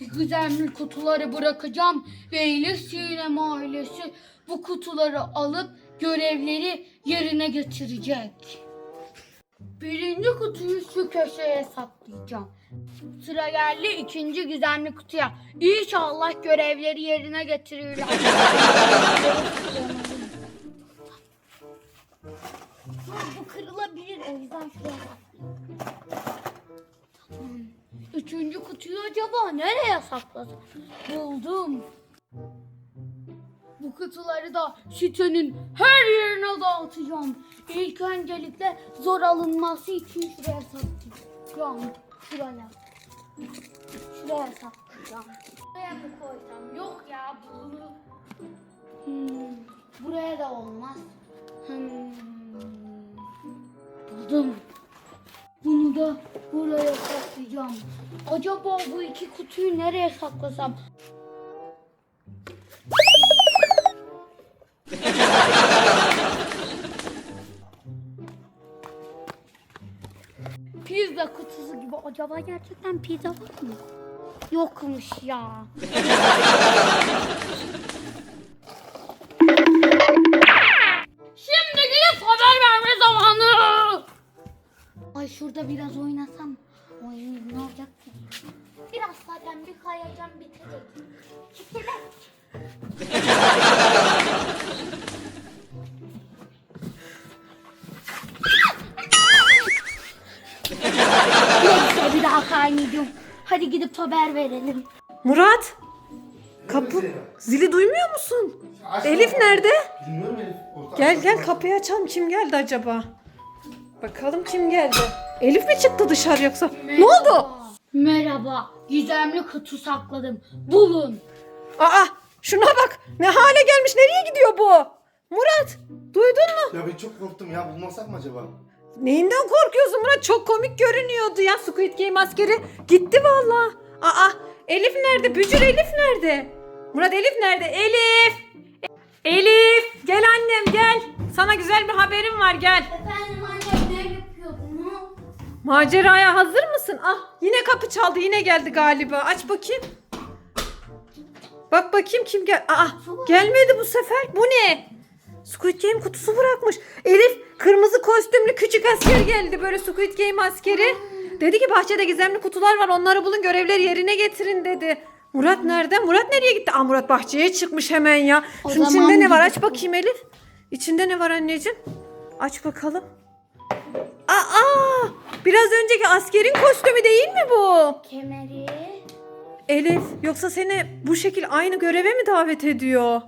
Güzel kutuları bırakacağım ve Elif Sinem ailesi bu kutuları alıp görevleri yerine getirecek. Birinci kutuyu şu köşeye saklayacağım. Sıra geldi ikinci gizemli kutuya. İnşallah görevleri yerine getirirler. Bu kırılabilir o yüzden şuraya saklayayım. Üçüncü kutuyu acaba nereye saklasam? Buldum. Bu kutuları da sitenin her yerine dağıtacağım. İlk öncelikle zor alınması için şuraya saklayacağım. Şuraya. Şuraya saklayacağım. Buraya mı koysam? Yok ya bu. Hmm, buraya da olmaz. Hmm. Buldum. Bunu da buraya saklayacağım. Acaba bu iki kutuyu nereye saklasam? Pizza kutusu gibi. Acaba gerçekten pizza var mı? Yokmuş ya. şurada biraz oynasam. Oynayayım ne olacak ki? Biraz zaten bir kayacağım bitecek. Çekilin. Neyse bir daha kaynayacağım. Hadi gidip haber verelim. Murat. Kapı zili duymuyor musun? Elif nerede? Bilmiyorum Elif. Gel gel kapıyı açalım. Kim geldi acaba? Bakalım kim geldi? Elif mi çıktı dışarı yoksa? Ne oldu? Merhaba. Gizemli kutu sakladım. Bulun. Aa şuna bak. Ne hale gelmiş. Nereye gidiyor bu? Murat duydun mu? Ya ben çok korktum ya bulmasak mı acaba? Neyinden korkuyorsun Murat? Çok komik görünüyordu ya Squid Game askeri. Gitti valla. Aa Elif nerede? Bücür Elif nerede? Murat Elif nerede? Elif! Elif! Gel annem gel. Sana güzel bir haberim var gel. Efendim anne? Maceraya hazır mısın? Ah yine kapı çaldı yine geldi galiba. Aç bakayım. Bak bakayım kim gel. Aa gelmedi bu sefer. Bu ne? Squid Game kutusu bırakmış. Elif kırmızı kostümlü küçük asker geldi böyle Squid Game askeri. Dedi ki bahçede gizemli kutular var onları bulun görevleri yerine getirin dedi. Murat nerede? Murat nereye gitti? Aa Murat bahçeye çıkmış hemen ya. O Şunun içinde ne var? Aç bakayım Elif. İçinde ne var anneciğim? Aç bakalım. Aa! Biraz önceki askerin kostümü değil mi bu? Kemeri. Elif yoksa seni bu şekil aynı göreve mi davet ediyor?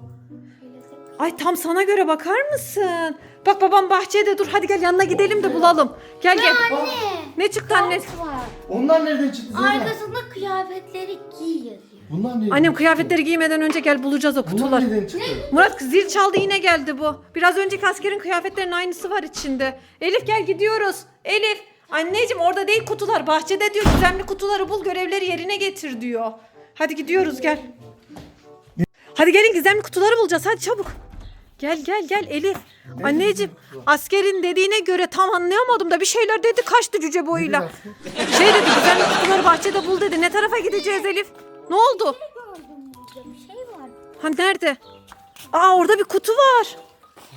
Ay tam sana göre bakar mısın? Bak babam bahçede dur hadi gel yanına gidelim de bulalım. Gel gel. Anne. Ne çıktı anne? Kart var. Onlar nereden çıktı Zeynep? Arkasında kıyafetleri giy yazıyor. Bunlar nereden? Annem kıyafetleri giymeden önce gel bulacağız o Bunlar kutuları. nereden çıktı? Murat zil çaldı yine geldi bu. Biraz önceki askerin kıyafetlerinin aynısı var içinde. Elif gel gidiyoruz. Elif anneciğim orada değil kutular bahçede diyor gizemli kutuları bul görevleri yerine getir diyor. Hadi gidiyoruz gel. Hadi gelin gizemli kutuları bulacağız hadi çabuk. Gel gel gel Elif. Anneciğim askerin dediğine göre tam anlayamadım da bir şeyler dedi kaçtı cüce boyuyla. Şey dedi gizemli kutuları bahçede bul dedi. Ne tarafa gideceğiz Elif? Ne oldu? Gördüm burada bir şey var. Ha nerede? Aa orada bir kutu var.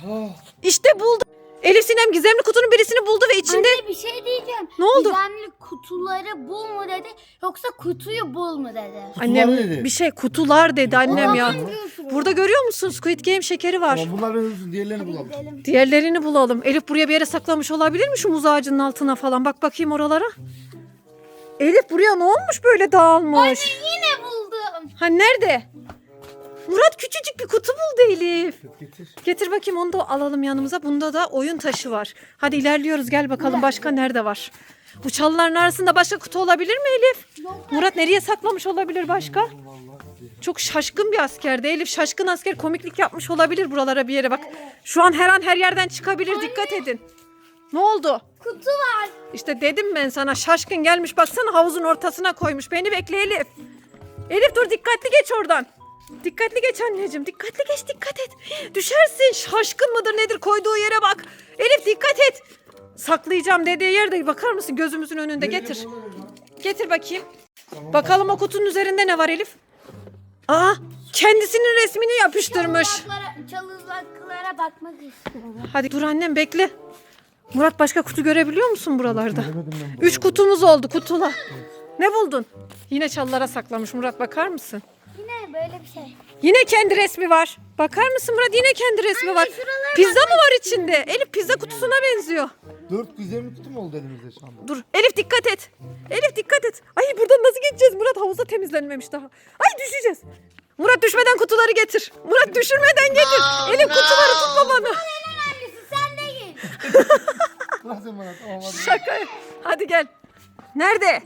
Ha, İşte buldum. Elif Sinem gizemli kutunun birisini buldu ve içinde... Anne bir şey diyeceğim. Ne oldu? Gizemli kutuları bul mu dedi yoksa kutuyu bul mu dedi. Annem dedi. bir şey kutular dedi annem ya. Burada görüyor musun Squid Game şekeri var. tamam bunlar benim olsun diğerlerini bulalım. Gidelim. Diğerlerini bulalım. Elif buraya bir yere saklamış olabilir mi şu muz ağacının altına falan? Bak bakayım oralara. Elif buraya ne olmuş böyle dağılmış? Yine buldum. Ha nerede? Murat küçücük bir kutu buldu Elif. Getir. Getir bakayım onu da alalım yanımıza. Bunda da oyun taşı var. Hadi ilerliyoruz gel bakalım başka nerede var? Bu çalıların arasında başka kutu olabilir mi Elif? Murat nereye saklamış olabilir başka? Çok şaşkın bir askerdi Elif. Şaşkın asker komiklik yapmış olabilir buralara bir yere bak. Şu an her an her yerden çıkabilir dikkat edin. Ne oldu? Kutu var. İşte dedim ben sana şaşkın gelmiş baksana havuzun ortasına koymuş. Beni bekle Elif. Elif dur dikkatli geç oradan. Dikkatli geç anneciğim. Dikkatli geç dikkat et. Düşersin. Şaşkın mıdır nedir koyduğu yere bak. Elif dikkat et. Saklayacağım dediği yerde bakar mısın gözümüzün önünde getir. Getir bakayım. Bakalım o kutunun üzerinde ne var Elif? Aa kendisinin resmini yapıştırmış. Çalıklara, çalıklara bakmak istiyorum. Hadi dur annem bekle. Murat başka kutu görebiliyor musun buralarda? Üç kutumuz oldu kutula. Ne buldun? Yine çalılara saklamış Murat bakar mısın? Yine böyle bir şey. Yine kendi resmi var. Bakar mısın Murat yine kendi resmi var. şuralara Pizza mı var içinde? Elif pizza kutusuna benziyor. Dört güzel kutu mu oldu elimizde şu anda? Dur Elif dikkat et. Elif dikkat et. Ay buradan nasıl geçeceğiz Murat? Havuzda temizlenmemiş daha. Ay düşeceğiz. Murat düşmeden kutuları getir. Murat düşürmeden getir. Elif kutuları tutma bana. Annesi sen sen bana tamam hadi. Şaka. Hadi gel. Nerede?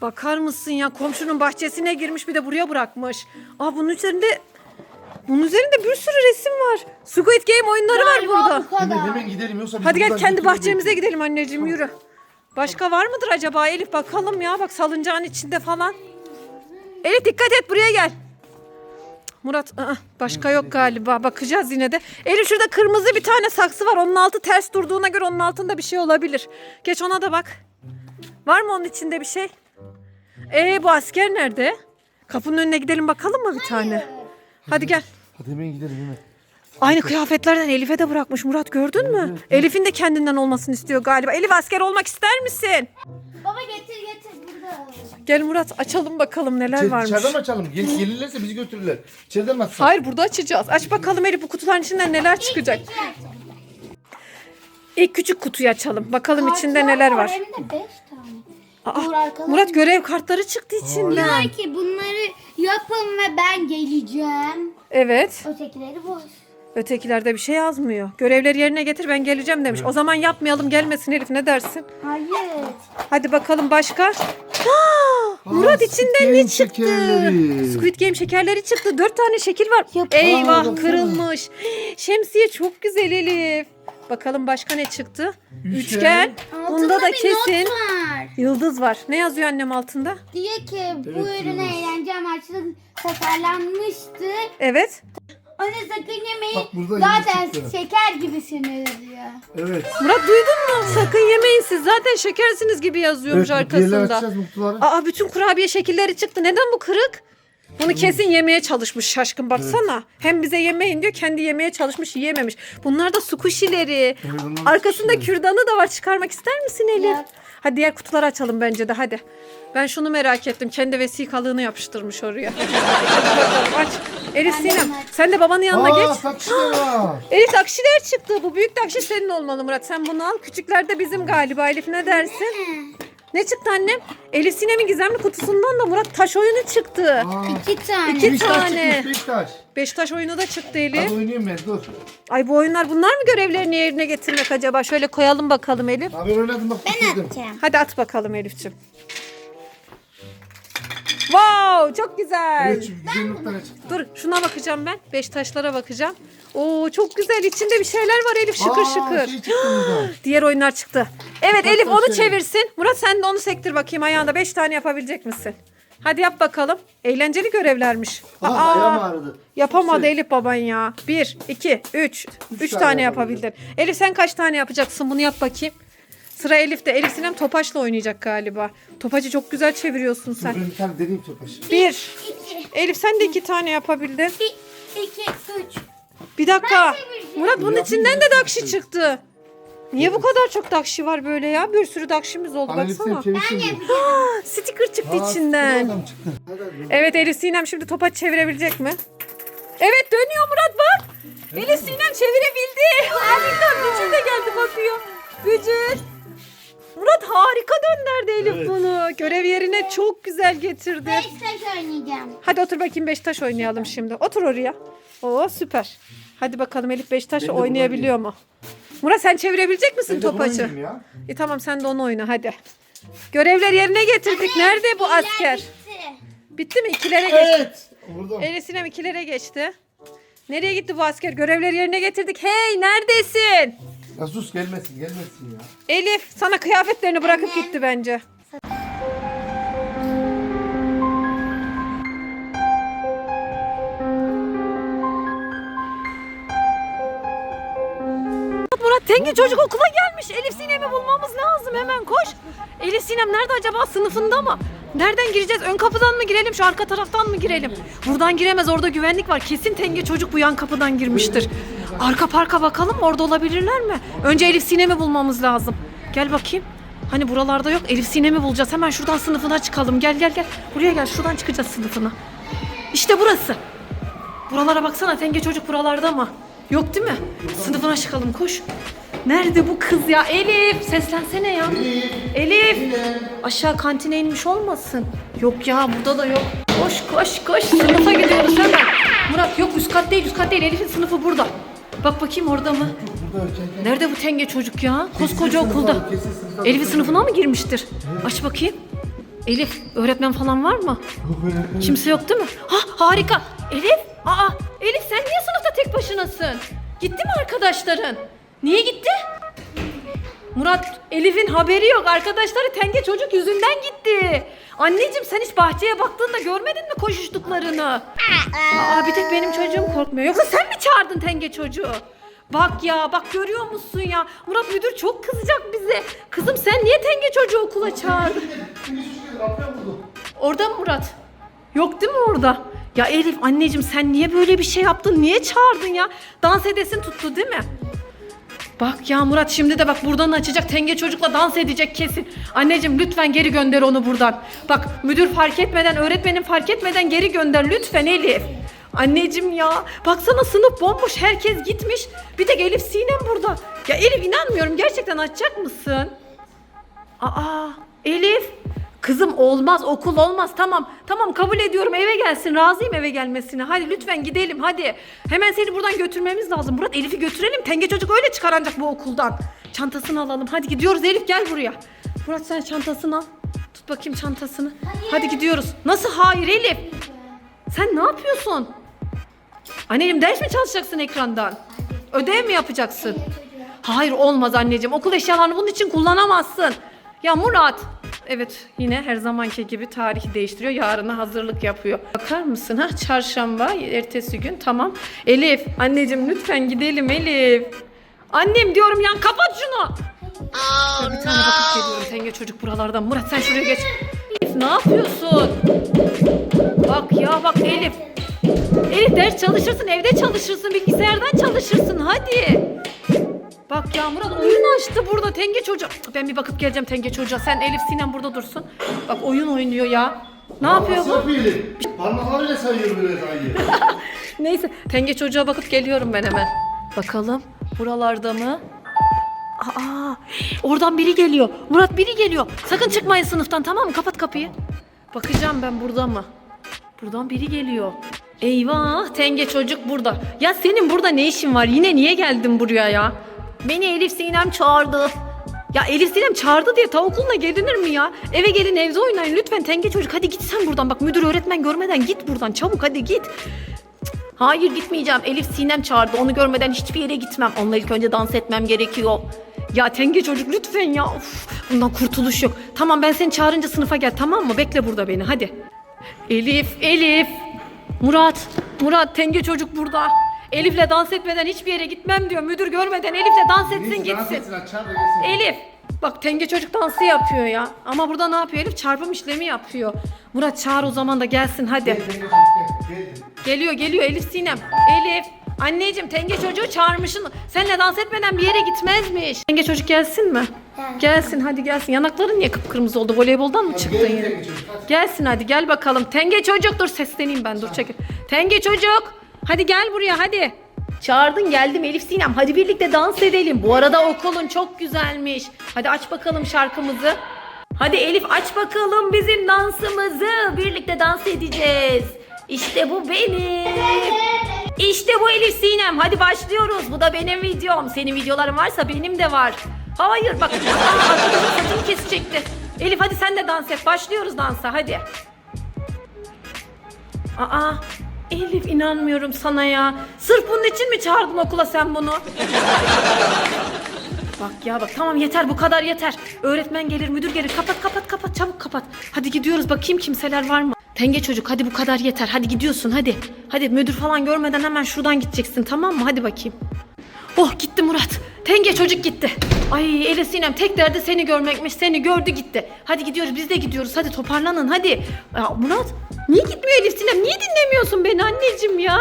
Bakar mısın ya komşunun bahçesine girmiş bir de buraya bırakmış. Aa bunun üzerinde bunun üzerinde bir sürü resim var. Squid Game oyunları var burada. bu kadar. Hemen, hemen gidelim yoksa Hadi gel kendi bahçemize gidelim anneciğim yürü. Başka var mıdır acaba Elif bakalım ya bak salıncağın içinde falan. Elif dikkat et buraya gel. Murat ı-ı, başka yok galiba bakacağız yine de. Elif şurada kırmızı bir tane saksı var onun altı ters durduğuna göre onun altında bir şey olabilir. Geç ona da bak. Var mı onun içinde bir şey? Ee bu asker nerede? Kapının önüne gidelim bakalım mı bir tane? Hadi gel. Hadi hemen gidelim hemen. Aynı kıyafetlerden Elif'e de bırakmış Murat gördün mü? Elif'in de kendinden olmasını istiyor galiba. Elif asker olmak ister misin? Baba getir getir burada. Gel Murat açalım bakalım neler İçer, varmış. içeriden mi açalım? Gel, gelirlerse bizi götürürler. İçeriden mi açsak? Hayır burada açacağız. Aç bakalım Elif bu kutuların içinden neler çıkacak. İlk küçük kutuyu açalım. Bakalım içinde neler var. Hem de beş. Aa, Dur arkadan. Murat görev kartları çıktı içinden. Diyor ki bunları yapın ve ben geleceğim. Evet. Ötekileri boş. Ötekilerde bir şey yazmıyor. Görevleri yerine getir ben geleceğim demiş. O zaman yapmayalım gelmesin Elif ne dersin? Hayır. Hadi bakalım başka. Aa, Murat Aa, içinden Squid ne Game çıktı? şekerleri. Squid Game şekerleri çıktı. Dört tane şekil var. Yap- Eyvah kırılmış. Şemsiye çok güzel Elif. Bakalım başka ne çıktı? Üçgen. Üçgen. Bunda da bir kesin not var. Yıldız var. Ne yazıyor annem altında? Diyor ki bu Evet, ürün yıldız. eğlence amaçlı tasarlanmıştı. Evet. Onu sakın yemeyin. Bak burada Zaten çıktı. şeker gibisiniz diyor. Evet. Murat duydun mu? Sakın yemeyin siz. Zaten şekersiniz gibi yazıyormuş evet diğerleri arkasında. açacağız bu kutuları. Aa bütün kurabiye şekilleri çıktı. Neden bu kırık? Bunu kesin yemeye çalışmış şaşkın baksana. Hem bize yemeyin diyor kendi yemeye çalışmış yiyememiş. Bunlar da sukuşileri. Evet, onlar Arkasında sukuşileri. kürdanı da var çıkarmak ister misin Elif? Yok. Hadi diğer kutuları açalım bence de hadi. Ben şunu merak ettim. Kendi vesikalığını yapıştırmış oraya. Hadi bakalım aç. Elif de Sinem sen de babanın yanına Aa geç. taksiler var. Elif takşiler çıktı. Bu büyük takşi senin olmalı Murat. Sen bunu al. Küçükler de bizim galiba. Elif ne dersin? Ne çıktı annem? Elif Sinem'in gizemli kutusundan da Murat taş oyunu çıktı. Aa, İki tane. İki beş taş tane. çıkmış beş taş. Beş taş oyunu da çıktı Elif. Hadi oynayayım ben dur. Ay bu oyunlar bunlar mı görevlerini yerine getirmek acaba? Şöyle koyalım bakalım Elif. Abi ben oynadım bak bitirdim. Atacağım. Hadi at bakalım Elif'ciğim. Wow çok güzel. Evet noktana çıktı. Dur şuna bakacağım ben. Beş taşlara bakacağım. Oo çok güzel. İçinde bir şeyler var Elif şıkır Aa, şıkır. Şey çıktı. Diğer oyunlar çıktı. Evet Kaç Elif onu şey? çevirsin. Murat sen de onu sektir bakayım ayağında. Beş tane yapabilecek misin? Hadi yap bakalım. Eğlenceli görevlermiş. Aa, Aa, ayağım ağrıdı. yapamadı Şey. Elif baban ya. Bir, iki, üç. Üç, tane tane, yapabildin. yapabildin. Elif sen kaç tane yapacaksın? Bunu yap bakayım. Sıra Elif'te. Elif Sinem topaçla oynayacak galiba. Topacı çok güzel çeviriyorsun sen. ben bir tane deneyeyim topaş. Bir. İki. Elif sen de iki tane yapabildin. Bir, iki, üç. Bir dakika. Murat bunun içinden de dakşi çıktı. Niye bu kadar çok dakşi var böyle ya? Bir sürü dakşimiz oldu Hani baksana. sen çevirsin. Aa, sticker çıktı içinden. Evet Elif Sinem şimdi topa çevirebilecek mi? Evet dönüyor Murat bak. Elif Sinem çevirebildi. Harbiden Bücür de geldi bakıyor. Bücür. Murat harika döndürdü Elif Evet. bunu. Görev yerine çok güzel getirdi. Beş taş oynayacağım. Hadi otur bakayım Beşiktaş oynayalım şimdi. Otur oraya. Oo süper. Hadi bakalım Elif Beşiktaş Ben de bunu oynayabiliyor mu? Murat sen çevirebilecek misin Ben de bunu topacı? oynayayım ya. E tamam sen de onu oyna hadi. Görevler yerine getirdik. Nerede bu asker? bitti. Bitti mi? İkilere geçti. Evet. Vurdum. Elif Sinem ikilere geçti. Nereye gitti bu asker? Görevleri yerine getirdik. Hey neredesin? Ya sus gelmesin gelmesin ya. Elif sana kıyafetlerini bırakıp gitti bence. Murat Tenge çocuk okula gelmiş. Elif Sinem'i bulmamız lazım. Hemen koş. Elif Sinem nerede acaba? Sınıfında mı? Nereden gireceğiz? Ön kapıdan mı girelim? Şu arka taraftan mı girelim? Buradan giremez. Orada güvenlik var. Kesin Tenge çocuk bu yan kapıdan girmiştir. Arka parka bakalım. Orada olabilirler mi? Önce Elif Sinem'i bulmamız lazım. Gel bakayım. Hani buralarda yok. Elif Sinem'i bulacağız. Hemen şuradan sınıfına çıkalım. Gel gel gel. Buraya gel. Şuradan çıkacağız sınıfına. İşte burası. Buralara baksana Tenge çocuk buralarda mı? Yok değil mi? Sınıfına çıkalım koş. Nerede bu kız ya? Elif seslensene ya. Elif. Aşağı kantine inmiş olmasın? Yok ya burada da yok. Koş koş koş sınıfa gidiyoruz hemen. Murat yok üst kat değil üst kat değil Elif'in sınıfı burada. Bak bakayım orada mı? Nerede bu tenge çocuk ya? Koskoca okulda. sınıfa Elif'in sınıfına mı girmiştir? Aç bakayım. Elif öğretmen falan var mı? Kimse yok değil mi? Ha harika. Elif. Aa Elif sen niye sınıfta tek başınasın? Gitti mi arkadaşların? Niye gitti? Murat Elif'in haberi yok. Arkadaşları tenge çocuk yüzünden gitti. Anneciğim sen hiç bahçeye baktığında görmedin mi koşuştuklarını? Aa bir tek benim çocuğum korkmuyor. Yoksa sen mi çağırdın tenge çocuğu? Bak ya bak görüyor musun ya? Murat müdür çok kızacak bize. Kızım sen niye tenge çocuğu okula çağırdın? Orada mı Murat? Yok değil mi orada? Ya Elif anneciğim sen niye böyle bir şey yaptın? Niye çağırdın ya? Dans edesin tuttu değil mi? Bak ya Murat şimdi de bak buradan açacak tenge çocukla dans edecek kesin. Anneciğim lütfen geri gönder onu buradan. Bak müdür fark etmeden öğretmenin fark etmeden geri gönder lütfen Elif. Anneciğim ya baksana sınıf bomboş herkes gitmiş. Bir tek Elif Sinem burada. Ya Elif inanmıyorum gerçekten açacak mısın? Aa Elif. Kızım olmaz okul olmaz. Tamam tamam kabul ediyorum. Eve gelsin razıyım eve gelmesine. Hadi lütfen gidelim hadi. Hemen seni buradan götürmemiz lazım. Murat Elif'i götürelim. Tenge çocuk öyle çıkar ancak bu okuldan. Çantasını alalım. Hadi gidiyoruz Elif gel buraya. Murat sen çantasını al. Tut bakayım çantasını. Hadi gidiyoruz. Nasıl? Hayır Elif. Sen ne yapıyorsun? Anneciğim ders mi çalışacaksın ekrandan? Ödev mi yapacaksın? Hayır olmaz anneciğim. Okul eşyalarını bunun için kullanamazsın. Ya Murat. Evet yine her zamanki gibi tarihi değiştiriyor. Yarına hazırlık yapıyor. Bakar mısın ha? Çarşamba ertesi gün tamam. Elif anneciğim lütfen gidelim Elif. Annem diyorum ya kapat şunu. Ya bir tane bakıp geliyorum tenge çocuk buralardan. Murat sen şuraya geç. Elif ne yapıyorsun? Bak ya bak Elif. Elif ders çalışırsın, evde çalışırsın, bilgisayardan çalışırsın hadi. Bak ya Murat oyun açtı burada Tenge çocuğa. Ben bir bakıp geleceğim Tenge çocuğa. Sen Elif Sinem burada dursun. Bak oyun oynuyor ya. Ne yapıyor bu? Nasıl yapıyor? Parmaklarıyla sayıyor böyle sayıyor. Neyse Tenge çocuğa bakıp geliyorum ben hemen. Bakalım buralarda mı? Aa, oradan biri geliyor. Murat biri geliyor. Sakın çıkmayın sınıftan tamam mı? Kapat kapıyı. Bakacağım ben burada mı? Buradan biri geliyor. Eyvah Tenge çocuk burada. Ya senin burada ne işin var? Yine niye geldin buraya ya? Beni Elif Sinem çağırdı. Ya Elif Sinem çağırdı diye tavuk okuluna gelinir mi ya? Eve gelin evde oynayın lütfen Tenge çocuk. Hadi git sen buradan. Bak müdür öğretmen görmeden git buradan. Çabuk hadi git. Hayır gitmeyeceğim. Elif Sinem çağırdı. Onu görmeden hiçbir yere gitmem. Onunla ilk önce dans etmem gerekiyor. Ya Tenge çocuk lütfen ya. Of, bundan kurtuluş yok. Tamam ben seni çağırınca sınıfa gel tamam mı? Bekle burada beni hadi. Elif, Elif. Murat, Murat Tenge çocuk burada. Elif'le dans etmeden hiçbir yere gitmem diyor. Müdür görmeden Elif'le dans etsin Neyse, dans gitsin. etsin, açar da gitsin. Elif. Bak Tenge çocuk dansı yapıyor ya. Ama burada ne yapıyor Elif? Çarpım işlemi yapıyor. Murat çağır o zaman da gelsin hadi. Gel, gel, gel, gel. Geliyor geliyor Elif Sinem. Elif. Anneciğim Tenge çocuğu çağırmışsın. Seninle dans etmeden bir yere gitmezmiş. Tenge çocuk gelsin mi? Gelsin hadi gelsin. Yanakların niye kıpkırmızı oldu? Voleyboldan mı çıktın Gel, yine? gel. Gelsin hadi gel bakalım. Tenge çocuk dur sesleneyim ben dur çekil. Tenge çocuk. Hadi gel buraya hadi. Çağırdın geldim Elif Sinem. Hadi birlikte dans edelim. Bu arada okulun çok güzelmiş. Hadi aç bakalım şarkımızı. Hadi Elif aç bakalım bizim dansımızı. Birlikte dans edeceğiz. İşte bu benim. İşte bu Elif Sinem. Hadi başlıyoruz. Bu da benim videom. Senin videoların varsa benim de var. Hayır bak. Saçını kesecekti. Elif hadi sen de dans et. Başlıyoruz dansa hadi. Aa Elif inanmıyorum sana ya. Sırf bunun için mi çağırdın okula sen bunu? Bak ya bak tamam yeter bu kadar yeter. Öğretmen gelir müdür gelir kapat kapat kapat çabuk kapat. Hadi gidiyoruz bakayım kimseler var mı? Tenge çocuk hadi bu kadar yeter hadi gidiyorsun hadi. Hadi müdür falan görmeden hemen şuradan gideceksin tamam mı hadi bakayım. Oh gitti Murat. Tenge çocuk gitti. Ay Elif Sinem tek derdi seni görmekmiş. Seni gördü gitti. Hadi gidiyoruz biz de gidiyoruz. Hadi toparlanın hadi. Ya Murat niye gitmiyor Elif Sinem? Niye dinlemiyorsun beni anneciğim ya?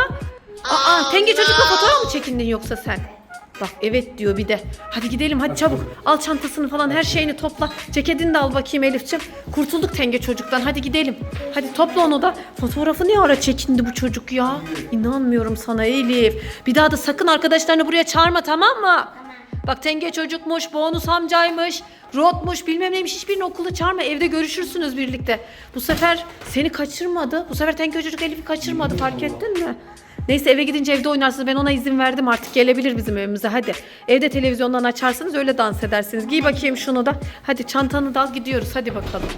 Aa Tenge çocukla fotoğraf mı çekindin yoksa sen? Bak evet diyor bir de. Hadi gidelim hadi çabuk. Al çantasını falan her şeyini topla. Ceketini de al bakayım Elif'ciğim. Kurtulduk Tenge çocuktan hadi gidelim. Hadi topla onu da. Fotoğrafı ne ara çekindi bu çocuk ya? İnanmıyorum sana Elif. Bir daha da sakın arkadaşlarını buraya çağırma tamam mı? Bak Tenge çocukmuş, bonus amcaymış, Rotmuş bilmem neymiş hiçbirini okula çağırma evde görüşürsünüz birlikte. Bu sefer seni kaçırmadı. Bu sefer Tenge çocuk Elif'i kaçırmadı fark ettin mi? Neyse eve gidince evde oynarsınız. Ben ona izin verdim artık. Gelebilir bizim evimize hadi. Evde televizyondan açarsınız öyle dans edersiniz. Giy bakayım şunu da. Hadi çantanı da al gidiyoruz hadi bakalım.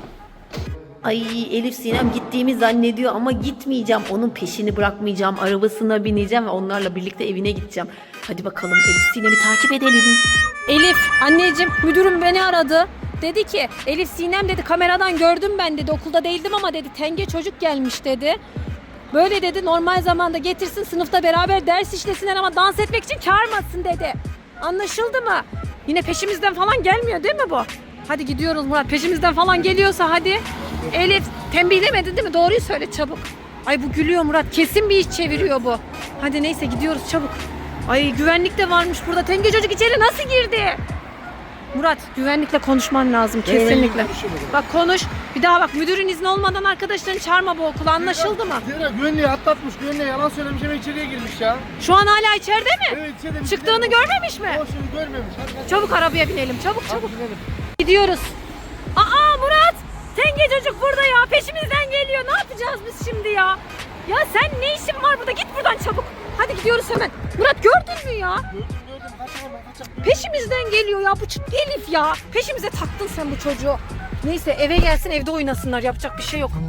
Ay Elif Sinem gittiğimi zannediyor ama gitmeyeceğim. Onun peşini bırakmayacağım. Arabasına bineceğim ve onlarla birlikte evine gideceğim. Hadi bakalım Elif Sinem'i takip edelim. Elif anneciğim müdürüm beni aradı. Dedi ki Elif Sinem dedi kameradan gördüm ben dedi okulda değildim ama dedi tenge çocuk gelmiş dedi. Böyle dedi normal zamanda getirsin sınıfta beraber ders işlesinler ama dans etmek için çağırmasın dedi. Anlaşıldı mı? Yine peşimizden falan gelmiyor değil mi bu? Hadi gidiyoruz Murat peşimizden falan geliyorsa hadi. Elif tembihlemedin değil mi? Doğruyu söyle çabuk. Ay bu gülüyor Murat kesin bir iş çeviriyor bu. Hadi neyse gidiyoruz çabuk. Ay güvenlik de varmış burada. Tenge çocuk içeri nasıl girdi? Murat güvenlikle konuşman lazım kesinlikle. Bak konuş. Bir daha bak müdürün izni olmadan arkadaşlarını çağırma bu okula anlaşıldı mı? Diğer güvenliği atlatmış. Güvenliğe yalan söylemiş hemen içeriye girmiş ya. Şu an hala içeride mi? Evet içeride Çıktığını şey- görmemiş mi? O şimdi görmemiş. Hadi, hadi. Çabuk arabaya binelim çabuk çabuk. Hadi. Gidiyoruz. Tenge çocuk burada ya. Peşimizden geliyor. Ne yapacağız biz şimdi ya? Ya sen ne işin var burada? Git buradan çabuk. Hadi gidiyoruz hemen. Murat gördün mü ya? Gördüm gördüm. Kaçamam kaçamam. Peşimizden geliyor ya bu çıt Elif ya. Peşimize taktın sen bu çocuğu. Neyse eve gelsin evde oynasınlar yapacak bir şey yok.